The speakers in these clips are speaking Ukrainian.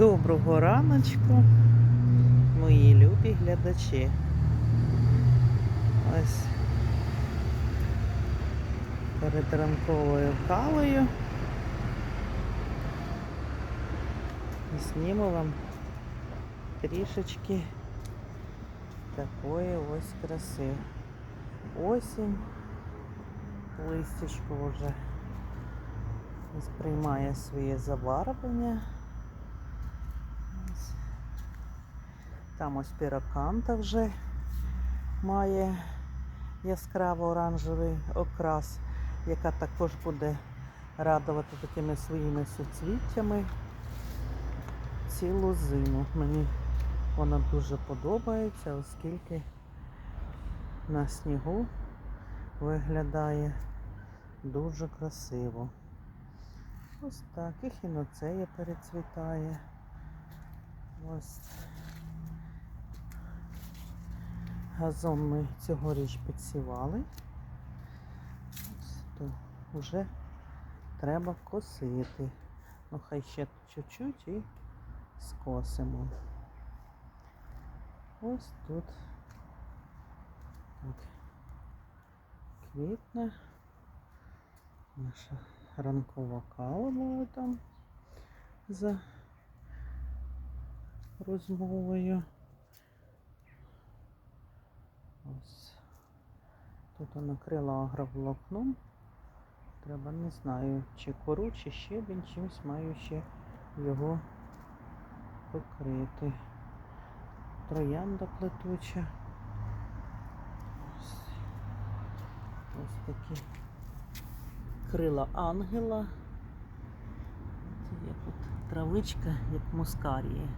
Доброго раночку, мої любі глядачі. Ось перед ранковою кавою. Зніму вам трішечки такої ось краси. Осінь, листячко вже сприймає своє забарвлення. Там ось піроканта вже має яскраво оранжевий окрас, яка також буде радувати такими своїми суцвіттями цілу зиму. Мені вона дуже подобається, оскільки на снігу виглядає дуже красиво. Ось так, і хіноцея перецвітає. Ось. Газон ми цьогоріч підсівали. То вже треба косити. Ну, хай ще чуть-чуть і скосимо. Ось тут так квітне. Наша ранкова була там за розмовою. Ось. Тут накрила агроволокном. Треба, не знаю, чи кору, чи щебінь, чимось маю ще його покрити. Троянда плетуча. Ось, такі крила ангела. Це є тут травичка, як мускарії.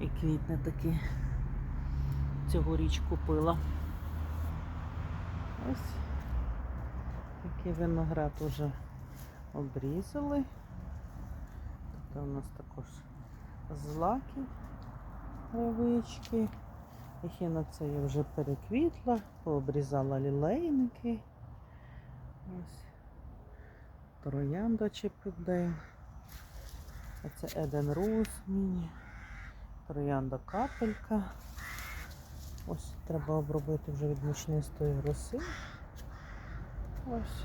І квітне такі цьогоріч купила. Ось такий виноград уже обрізали. Тут у нас також злаки травички. Ехінацея вже переквітла, пообрізала лілейники. Ось троянда Чепідейл. Оце Еден Роуз міні. Троянда капелька. Ось треба обробити вже від мучнистої роси. Ось.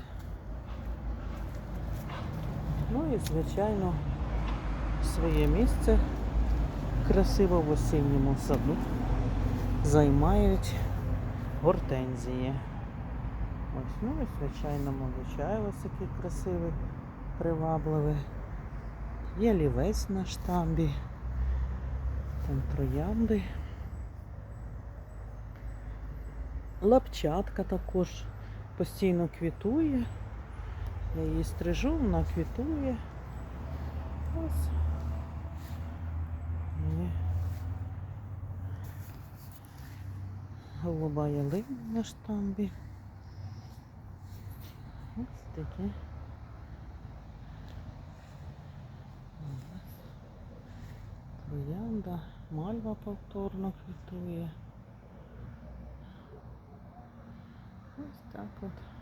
Ну і, звичайно, своє місце красиво в осінньому саду займають гортензії. Ось, ну і звичайно, молочай ось який красивий, привабливий. Є лівець на штамбі, там троянди. Лапчатка також постійно квітує. Я її стрижу, вона квітує. Ось. Голуба ялина на штамбі. Ось такі. Троянда, мальва повторно квітує. Ось так от.